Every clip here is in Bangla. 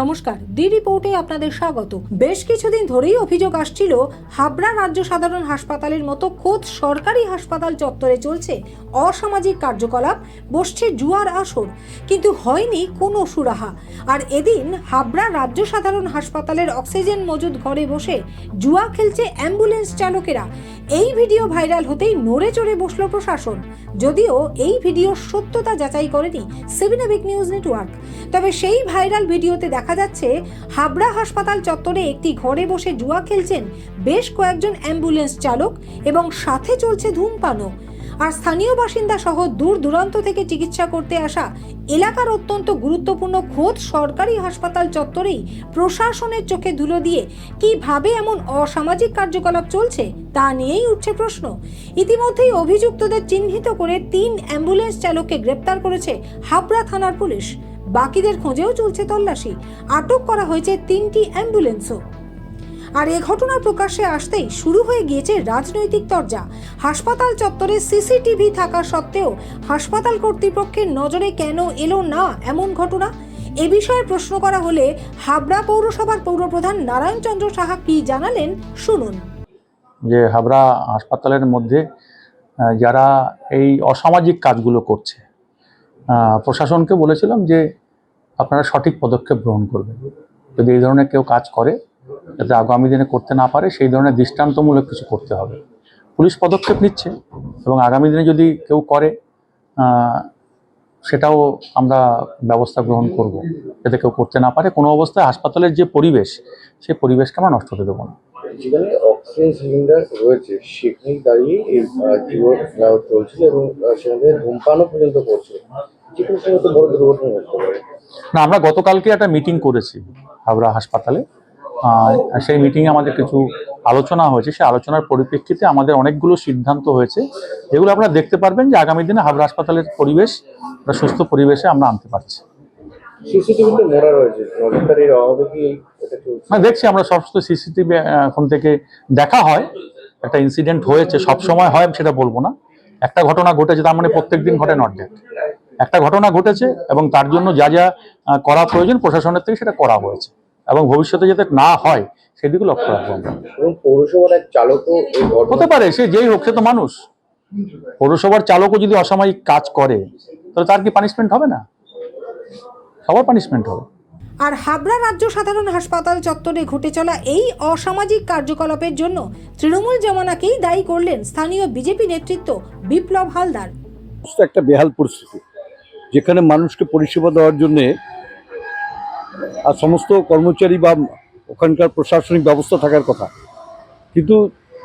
নমস্কার দি রিপোর্টে আপনাদের স্বাগত। বেশ কিছুদিন ধরেই অভিযোগ আসছিল, হাবড়া রাজ্য সাধারণ হাসপাতালের মতো খোদ সরকারি হাসপাতাল চত্বরে চলছে অসামাজিক কার্যকলাপ, বসছে জুয়ার আসর। কিন্তু হয়নি কোনো সুরাহা। আর এদিন হাবড়া রাজ্য সাধারণ হাসপাতালের অক্সিজেন মজুদ ঘরে বসে জুয়া খেলছে অ্যাম্বুলেন্স চালকেরা। এই ভিডিও ভাইরাল হতেই নড়ে চড়ে বসল প্রশাসন। যদিও এই ভিডিওর সত্যতা যাচাই করেনি সিভিনাবিক নিউজ নেটওয়ার্ক। তবে সেই ভাইরাল ভিডিওতে দেখা যাচ্ছে হাবড়া হাসপাতাল চত্বরে একটি ঘরে বসে জুয়া খেলছেন বেশ কয়েকজন অ্যাম্বুলেন্স চালক এবং সাথে চলছে ধূমপানও। আর স্থানীয় বাসিন্দা সহ দূর দূরান্ত থেকে চিকিৎসা করতে আসা এলাকার অত্যন্ত গুরুত্বপূর্ণ খোদ সরকারি হাসপাতাল চত্বরেই প্রশাসনের চোখে ধুলো দিয়ে কীভাবে এমন অসামাজিক কার্যকলাপ চলছে তা নিয়েই উঠছে প্রশ্ন। ইতিমধ্যেই অভিযুক্তদের চিহ্নিত করে তিন অ্যাম্বুলেন্স চালককে গ্রেপ্তার করেছে হাবড়া থানার পুলিশ। বাকিদের খোঁজেও চলছে তল্লাশি। আটক করা হয়েছে তিনটি অ্যাম্বুলেন্সও। আর এ ঘটনা প্রকাশ্যে আসতেই শুরু হয়ে গিয়েছে রাজনৈতিক তরজা। হাসপাতাল চত্বরে সিসিটিভি থাকা সত্ত্বেও হাসপাতাল কর্তৃপক্ষের নজরে কেন এলো না এমন ঘটনা? এ বিষয়ে প্রশ্ন করা হলে হাবড়া পৌরসভার পৌরপ্রধান নারায়ণচন্দ্র সাহা কি জানালেন শুনুন। যে হাবড়া হাসপাতালের মধ্যে যারা এই অসামাজিক কাজগুলো করছে প্রশাসনকে বলেছিলাম যে আপনারা সঠিক পদক্ষেপ গ্রহণ করবেন। যদি এই ধরনের কেউ কাজ করে, যাতে আগামী দিনে করতে না পারে, সেই ধরনের দৃষ্টান্তমূলক কিছু করতে হবে। পুলিশ পদক্ষেপ নিচ্ছে এবং আগামী দিনে যদি কেউ করে সেটাও আমরা ব্যবস্থা গ্রহণ করব। যাতে কেউ করতে না পারে কোনো অবস্থায় হাসপাতালের যে পরিবেশ সেই পরিবেশকে আমরা নষ্ট হতে দেবো না। যেখানে অক্সিজেন সিলিন্ডার রয়েছে। সেখানেই দাঁড়িয়ে এই আহ, চলছিল এবং সেখানে ধূমপানও পর্যন্ত করছে। না আমরা গতকালকে একটা মিটিং করেছি হাবড়া হাসপাতালে। সেই মিটিংয়ে আমাদের কিছু আলোচনা হয়েছে সেই আলোচনার পরিপ্রেক্ষিতে আমাদের অনেকগুলো সিদ্ধান্ত হয়েছে যেগুলো আপনারা দেখতে পারবেন যে আগামী দিনে হাবড়া হাসপাতালের পরিবেশ একটা সুস্থ পরিবেশে আমরা আনতে পারছি। মানে দেখছি আমরা সমস্ত সিসিটিভি এখন থেকে দেখা হয় একটা ইনসিডেন্ট হয়েছে সব সময় হয় সেটা বলব না। একটা ঘটনা ঘটেছে তার মানে প্রত্যেক দিন ঘটে নট দ্যাট একটা ঘটনা ঘটেছে এবং তার জন্য যা যা করা প্রয়োজন প্রশাসনের থেকে সেটা করা হয়েছে। এবং ভবিষ্যতে যাতে না হয় সেদিকে লক্ষ্য রাখব আমরা। এবং পৌরসভার এক চালকও হতে পারে সে যেই হোক সে তো মানুষ। পৌরসভার চালকও যদি অসামাজিক কাজ করে তাহলে তার কি পানিশমেন্ট হবে না? সবার পানিশমেন্ট হবে। আর হাবড়া রাজ্য সাধারণ হাসপাতাল চত্বরে ঘটে চলা এই অসামাজিক কার্যকলাপের জন্য তৃণমূল জমানাকেই দায়ী করলেন স্থানীয় বিজেপি নেতৃত্ব বিপ্লব হালদার। একটা বেহাল পরিস্থিতি। যেখানে মানুষকে পরিষেবা দেওয়ার জন্যে আর সমস্ত কর্মচারী বা ওখানকার প্রশাসনিক ব্যবস্থা থাকার কথা। কিন্তু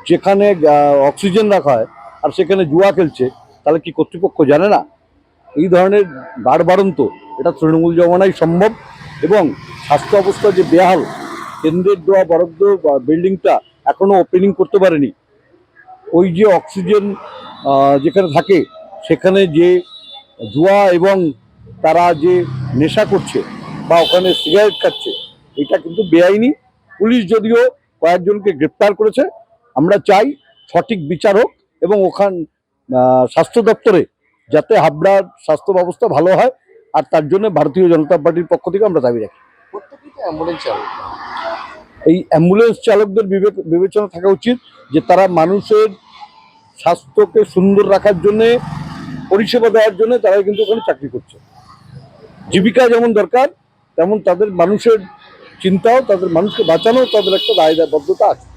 যেখানে অক্সিজেন রাখা হয় আর সেখানে জুয়া খেলছে, তাহলে কি কর্তৃপক্ষ জানে না? এই ধরনের বাড়বাড়ন্ত এটা তৃণমূল জমানাই সম্ভব এবং স্বাস্থ্য অবস্থা যে বেহাল, কেন্দ্রের দেওয়া বরাদ্দ বিল্ডিংটা এখনও ওপেনিং করতে পারেনি। ওই যে অক্সিজেন যেখানে থাকে, সেখানে যে জুয়া এবং তারা যে নেশা করছে বা ওখানে সিগারেট খাচ্ছে এটা কিন্তু বেআইনি। পুলিশ যদিও কয়েকজনকে গ্রেপ্তার করেছে আমরা চাই সঠিক বিচার হোক এবং ওখান স্বাস্থ্য দপ্তরে যাতে হাবড়ার স্বাস্থ্য ব্যবস্থা ভালো হয় আর তার জন্য ভারতীয় জনতা পার্টির পক্ষ থেকে আমরা দাবি রাখি। এই অ্যাম্বুলেন্স চালকদের বিবেচনা থাকা উচিত যে তারা মানুষের স্বাস্থ্যকে সুন্দর রাখার জন্য পরিষেবা দেওয়ার জন্য তারা কিন্তু ওখানে চাকরি করছে। জীবিকা যেমন দরকার তেমন তাদের মানুষের চিন্তাও, তাদের মানুষকে বাঁচানো তাদের একটা দায় দায়বদ্ধতা আছে।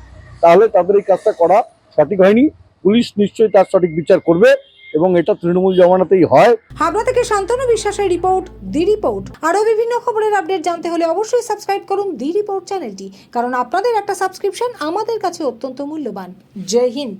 তাহলে তাদের এই কাজটা করা সঠিক হয়নি। পুলিশ নিশ্চয়ই তার সঠিক বিচার করবে এবং এটা তৃণমূল জমানাতেই হয়। হাবড়া থেকে শান্তনু বিশ্বাসের রিপোর্ট, দি রিপোর্ট। আরও বিভিন্ন খবরের আপডেট জানতে হলে অবশ্যই সাবস্ক্রাইব করুন দি রিপোর্ট চ্যানেলটি, কারণ আপনাদের একটা সাবস্ক্রিপশন আমাদের কাছে অত্যন্ত মূল্যবান। জয় হিন্দ।